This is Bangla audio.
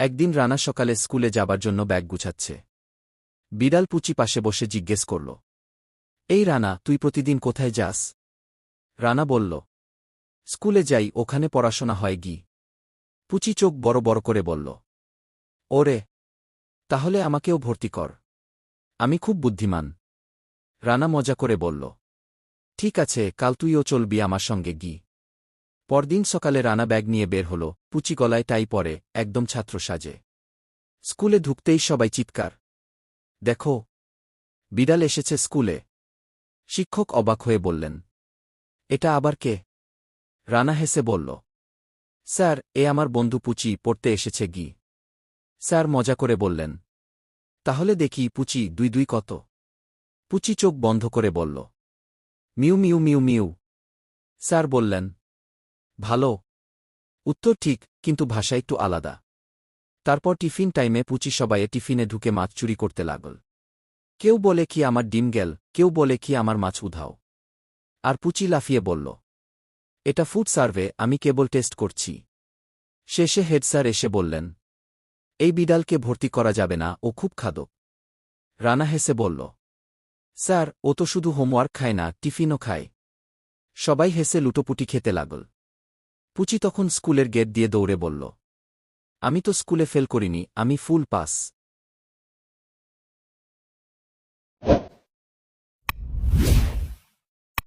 একদিন রানা সকালে স্কুলে যাবার জন্য ব্যাগ গুছাচ্ছে। বিড়াল পুচি পাশে বসে জিজ্ঞেস করল, এই রানা, তুই প্রতিদিন কোথায় যাস? রানা বলল, স্কুলে যাই, ওখানে পড়াশোনা হয় গি। পুচি চোখ বড় বড় করে বলল, ওরে, তাহলে আমাকেও ভর্তি কর। আমি খুব বুদ্ধিমান। রানা মজা করে বলল, ঠিক আছে, কাল তুইও চলবি আমার সঙ্গে গি। পরদিন সকালে রানা ব্যাগ নিয়ে বের হল পুচি গলায় তাই পরে, একদম ছাত্র সাজে। স্কুলে ঢুকতেই সবাই চিৎকার। দেখো, বিড়াল এসেছে স্কুলে। শিক্ষক অবাক হয়ে বললেন, এটা আবার কে? রানা হেসে বলল, স্যার, এ আমার বন্ধু পুচি, পড়তে এসেছে গি। স্যার মজা করে বললেন, তাহলে দেখি পুচি, দুই দুই কত? পুচি চোখ বন্ধ করে বলল, মিউ মিউ মিউ মিউ। স্যার বললেন ভালো। উত্তর ঠিক, কিন্তু ভাষা একটু আলাদা। তারপর টিফিন টাইমে পুচি সবাইয়ে টিফিনে ঢুকে মাছ চুরি করতে লাগল। কেউ বলে কি আমার ডিম গেল, কেউ বলে কি আমার মাছ উধাও। আর পুচি লাফিয়ে বলল, এটা ফুড সার্ভে, আমি কেবল টেস্ট করছি। শেষে হেড স্যার এসে বললেন, এই বিড়ালকে ভর্তি করা যাবে না, ও খুব খাদক। রানা হেসে বলল, স্যার, ও তো শুধু হোমওয়ার্ক খায় না, টিফিনও খায়। সবাই হেসে লুটোপুটি খেতে লাগল। পুচি তখন স্কুলের গেট দিয়ে দৌড়ে বলল, আমি তো স্কুলে ফেল করিনি, আমি ফুল পাস।